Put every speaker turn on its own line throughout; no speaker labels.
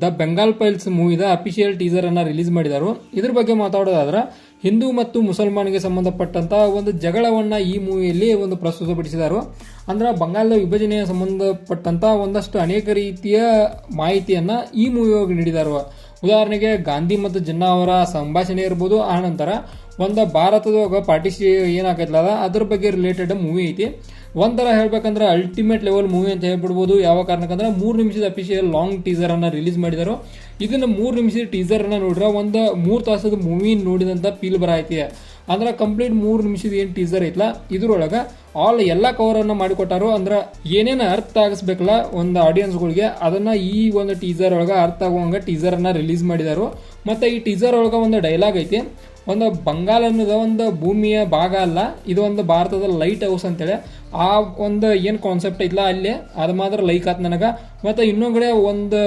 The Bengal files ಮೂವಿದ official teaser ಅನ್ನ release ಮಾಡಿದರು. ಇದ್ರ ಬಗ್ಗೆ ಮಾತಾಡೋದಾದ್ರೆ, ಹಿಂದೂ ಮತ್ತು ಮುಸಲ್ಮಾನಿಗೆ ಸಂಬಂಧಪಟ್ಟಂತ ಒಂದು ಜಗಳವನ್ನ ಈ ಮೂವಿಯಲ್ಲಿ ಒಂದು ಪ್ರಸ್ತುತಪಡಿಸಿದರು. ಅಂದ್ರೆ ಬಂಗಾಲದ ವಿಭಜನೆಯ ಸಂಬಂಧಪಟ್ಟಂತ ಒಂದಷ್ಟು ಅನೇಕ ರೀತಿಯ ಮಾಹಿತಿಯನ್ನ ಈ ಮೂವಿಯೊಳಗೆ ನೀಡಿದರು. ಉದಾಹರಣೆಗೆ ಗಾಂಧಿ ಮತ್ತು ಜಿನ್ನಾ ಅವರ ಸಂಭಾಷಣೆ ಇರ್ಬೋದು, ಆ ನಂತರ ಒಂದು ಭಾರತದಾಗ ಪಾರ್ಟಿಸಿ ಏನಾಗೈತಲ್ಲ ಅದ್ರ ಬಗ್ಗೆ ರಿಲೇಟೆಡ್ ಮೂವಿ ಐತಿ. ಒಂಥರ ಹೇಳ್ಬೇಕಂದ್ರೆ ಅಲ್ಟಿಮೇಟ್ ಲೆವೆಲ್ ಮೂವಿ ಅಂತ ಹೇಳ್ಬಿಡ್ಬೋದು. ಯಾವ ಕಾರಣಕ್ಕಂದ್ರೆ ಮೂರು ನಿಮಿಷದ ಅಫಿಷಿಯಲ್ ಲಾಂಗ್ ಟೀಸರ್ ಅನ್ನ ರಿಲೀಸ್ ಮಾಡಿದರು. ಇದನ್ನ ಮೂರು ನಿಮಿಷದ ಟೀಸರ್ ಅನ್ನ ನೋಡಿದ್ರೆ ಒಂದು ಮೂರು ತಾಸದ ಮೂವಿ ನೋಡಿದಂತ ಫೀಲ್ ಬರೈತಿ ಅಂದ್ರೆ ಕಂಪ್ಲೀಟ್ ಮೂರು ನಿಮಿಷದ ಏನು ಟೀಸರ್ ಐತಲ್ಲ ಇದ್ರೊಳಗೆ ಆಲ್ ಎಲ್ಲ ಕವರ್ ಅನ್ನ ಮಾಡಿಕೊಟ್ಟಾರು. ಅಂದ್ರೆ ಏನೇನು ಅರ್ಥ ಆಗಿಸ್ಬೇಕಲ್ಲ ಒಂದು ಆಡಿಯನ್ಸ್ಗಳಿಗೆ ಅದನ್ನ ಈ ಒಂದು ಟೀಸರ್ ಒಳಗೆ ಅರ್ಥ ಆಗುವಂಗ ಟೀಸರ್ ಅನ್ನ ರಿಲೀಸ್ ಮಾಡಿದರು. ಮತ್ತೆ ಈ ಟೀಸರ್ ಒಳಗೆ ಒಂದು ಡೈಲಾಗ್ ಐತಿ. ಒಂದು ಬಂಗಾಲ್ ಅನ್ನೋದು ಒಂದು ಭೂಮಿಯ ಭಾಗ ಅಲ್ಲ, ಇದು ಒಂದು ಭಾರತದ ಲೈಟ್ ಹೌಸ್ ಅಂತೇಳಿ. ಆ ಒಂದು ಏನು ಕಾನ್ಸೆಪ್ಟ್ ಐತಲ್ಲ ಅಲ್ಲಿ, ಅದು ಮಾತ್ರ ಲೈಕ್ ಆತು ನನಗೆ. ಮತ್ತು ಇನ್ನೊಂದು ಒಂದು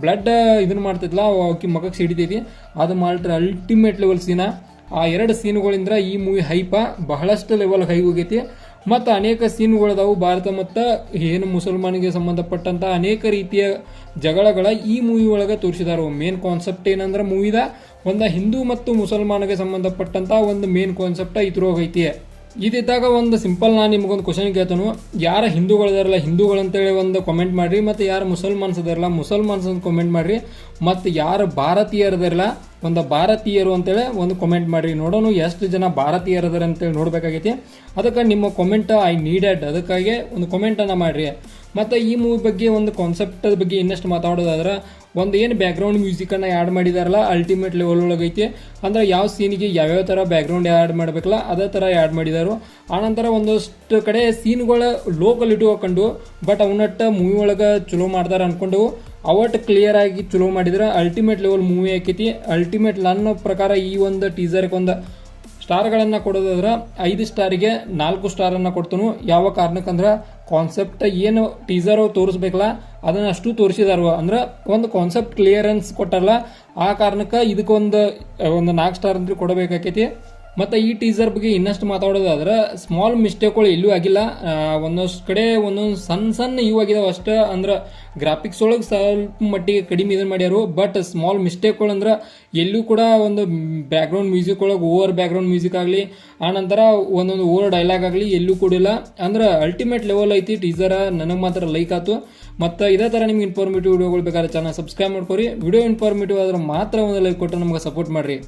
ಬ್ಲಡ್ ಇದನ್ನ ಮಾಡ್ತಿದ್ಲ ಆಕಿ ಮಗಕ್ಕೆ ಸಿಡಿತೈತಿ. ಅದು ಮಾಡ್ರೆ ಅಲ್ಟಿಮೇಟ್ ಲೆವೆಲ್ ಸೀನ ಆ ಎರಡು ಸೀನ್ಗಳಿಂದ ಈ ಮೂವಿ ಹೈಪ ಬಹಳಷ್ಟು ಲೆವೆಲ್ ಹೈ ಹೋಗೈತಿ. ಮತ್ತು ಅನೇಕ ಸೀನ್ಗಳದಾವು. ಭಾರತ ಮತ್ತು ಏನು ಮುಸಲ್ಮಾನಿಗೆ ಸಂಬಂಧಪಟ್ಟಂತ ಅನೇಕ ರೀತಿಯ ಜಗಳಗಳ ಈ ಮೂವಿ ಒಳಗೆ ತೋರಿಸಿದಾರು ಮೇನ್ ಕಾನ್ಸೆಪ್ಟ್ ಏನಂದ್ರೆ ಮೂವಿದ ಒಂದು ಹಿಂದೂ ಮತ್ತು ಮುಸಲ್ಮಾನಿಗೆ ಸಂಬಂಧಪಟ್ಟಂತ ಒಂದು ಮೇನ್ ಕಾನ್ಸೆಪ್ಟ್ ಇದ್ರೋಗೈತಿ ಇದಿದ್ದಾಗ ಒಂದು ಸಿಂಪಲ್ ನಾನು ನಿಮಗೊಂದು ಕ್ವಶನ್ ಕೇಳ್ತಾನು. ಯಾರ ಹಿಂದೂಗಳಿದಾರಲ್ಲ ಹಿಂದೂಗಳಂತೇಳಿ ಒಂದು ಕಮೆಂಟ್ ಮಾಡಿರಿ, ಮತ್ತು ಯಾರು ಮುಸಲ್ಮಾನ್ಸ್ ಅದಾರಲ್ಲ ಮುಸಲ್ಮಾನ್ಸ್ ಅಂತ ಕಮೆಂಟ್ ಮಾಡಿರಿ, ಮತ್ತು ಯಾರು ಭಾರತೀಯರದಿರಲ್ಲ ಒಂದು ಭಾರತೀಯರು ಅಂತೇಳಿ ಒಂದು ಕಮೆಂಟ್ ಮಾಡಿರಿ. ನೋಡೋಣ ಎಷ್ಟು ಜನ ಭಾರತೀಯರು ಅದಾರ ಅಂತೇಳಿ ನೋಡಬೇಕಾಗೈತಿ. ಅದಕ್ಕೆ ನಿಮ್ಮ ಕಮೆಂಟ್ ಐ ನೀಡೆಡ್ ಅದಕ್ಕಾಗಿ ಒಂದು ಕಮೆಂಟನ್ನು ಮಾಡ್ರಿ. ಮತ್ತು ಈ ಮೂವಿ ಬಗ್ಗೆ ಒಂದು ಕಾನ್ಸೆಪ್ಟ್ ಬಗ್ಗೆ ಇನ್ನಷ್ಟು ಮಾತಾಡೋದಾದ್ರೆ, ಒಂದು ಏನು ಬ್ಯಾಕ್ಗ್ರೌಂಡ್ ಮ್ಯೂಸಿಕನ್ನು ಆ್ಯಡ್ ಮಾಡಿದಾರಲ್ಲ ಅಲ್ಟಿಮೇಟ್ ಲೆವೆಲ್ ಒಳಗೈತಿ ಅಂದ್ರೆ ಯಾವ ಸೀನಿಗೆ ಯಾವ್ಯಾವ ಥರ ಬ್ಯಾಕ್ಗ್ರೌಂಡ್ ಆ್ಯಡ್ ಮಾಡಬೇಕಲ್ಲ, ಅದೇ ಥರ ಆ್ಯಡ್ ಮಾಡಿದಾರು. ಆನಂತರ ಒಂದಷ್ಟು ಕಡೆ ಸೀನ್ಗಳ ಲೋಕಲ್ ಹಾಕೊಂಡು ಬಟ್ ಅವನಟ್ಟ ಮೂವಿ ಒಳಗೆ ಚಲೋ ಮಾಡ್ತಾರೆ ಅಂದ್ಕೊಂಡು ಅವಟ್ ಕ್ಲಿಯರ್ ಆಗಿ ಚಲೋ ಮಾಡಿದ್ರೆ ಅಲ್ಟಿಮೇಟ್ ಲೆವೆಲ್ ಮೂವಿ ಆಕೈತಿ. ಅಲ್ಟಿಮೇಟ್ ನನ್ನ ಪ್ರಕಾರ ಈ ಒಂದು ಟೀಸರ್ಗೆ ಒಂದು ಸ್ಟಾರ್ಗಳನ್ನು ಕೊಡೋದಾದ್ರೆ, ಐದು ಸ್ಟಾರಿಗೆ ನಾಲ್ಕು ಸ್ಟಾರನ್ನು ಕೊಡ್ತಾನು. ಯಾವ ಕಾರಣಕ್ಕಂದ್ರೆ ಕಾನ್ಸೆಪ್ಟ್ ಏನು ಟೀಸರ್ ತೋರಿಸ್ಬೇಕಲ್ಲ, ಅದನ್ನ ಅಷ್ಟು ತೋರಿಸಿದಾರು. ಅಂದ್ರೆ ಒಂದು ಕಾನ್ಸೆಪ್ಟ್ ಕ್ಲಿಯರೆನ್ಸ್ ಕೊಟ್ಟಲ್ಲ ಆ ಕಾರಣಕ್ಕೆ ಇದಕ್ಕೊಂದು ಒಂದು ನಾಲ್ಕು ಸ್ಟಾರ್ ಅಂದ್ರೆ ಕೊಡಬೇಕಾಕೈತಿ. ಮತ್ತು ಈ ಟೀಸರ್ ಬಗ್ಗೆ ಇನ್ನಷ್ಟು ಮಾತಾಡೋದಾದ್ರೆ ಸ್ಮಾಲ್ ಮಿಸ್ಟೇಕ್ಗಳು ಎಲ್ಲೂ ಆಗಿಲ್ಲ. ಒಂದಷ್ಟು ಕಡೆ ಒಂದೊಂದು ಸಣ್ಣ ಸಣ್ಣ ಇವು ಆಗಿದಾವೆ ಅಷ್ಟೇ. ಅಂದ್ರೆ ಗ್ರಾಫಿಕ್ಸ್ ಒಳಗೆ ಸ್ವಲ್ಪ ಮಟ್ಟಿಗೆ ಕಡಿಮೆ ಇದನ್ನು ಮಾಡ್ಯಾರು. ಬಟ್ ಸ್ಮಾಲ್ ಮಿಸ್ಟೇಕ್ಗಳು ಅಂದ್ರೆ ಎಲ್ಲೂ ಕೂಡ ಒಂದು ಬ್ಯಾಕ್ಗ್ರೌಂಡ್ ಮ್ಯೂಸಿಕ್ ಒಳಗೆ ಓವರ್ ಬ್ಯಾಕ್ಗ್ರೌಂಡ್ ಮ್ಯೂಸಿಕ್ ಆಗಲಿ ಆನಂತರ ಒಂದೊಂದು ಓವರ್ ಡೈಲಾಗ್ ಆಗಲಿ ಎಲ್ಲೂ ಕೂಡಿಲ್ಲ ಅಂದ್ರೆ ಅಲ್ಟಿಮೇಟ್ ಲೆವೆಲ್ ಐತಿ ಟೀಸರ್ ನನಗೆ ಮಾತ್ರ ಲೈಕ್ ಆಯ್ತು ಮತ್ತು ಇದೇ ಥರ ನಿಮ್ಗೆ ಇನ್ಫಾರ್ಮೇಟಿವ್ ವಿಡಿಯೋಗಳು ಬೇಕಾದ್ರೆ ಚಾನಲ್ ಸಬ್ಸ್ಕ್ರೈಬ್ ಮಾಡ್ಕೊರಿ. ವಿಡಿಯೋ ಇನ್ಫಾರ್ಮೇಟಿವ್ ಆದ್ರೆ ಮಾತ್ರ ಒಂದು ಲೈಕ್ ಕೊಟ್ಟು ನಮ್ಗೆ ಸಪೋರ್ಟ್ ಮಾಡಿರಿ.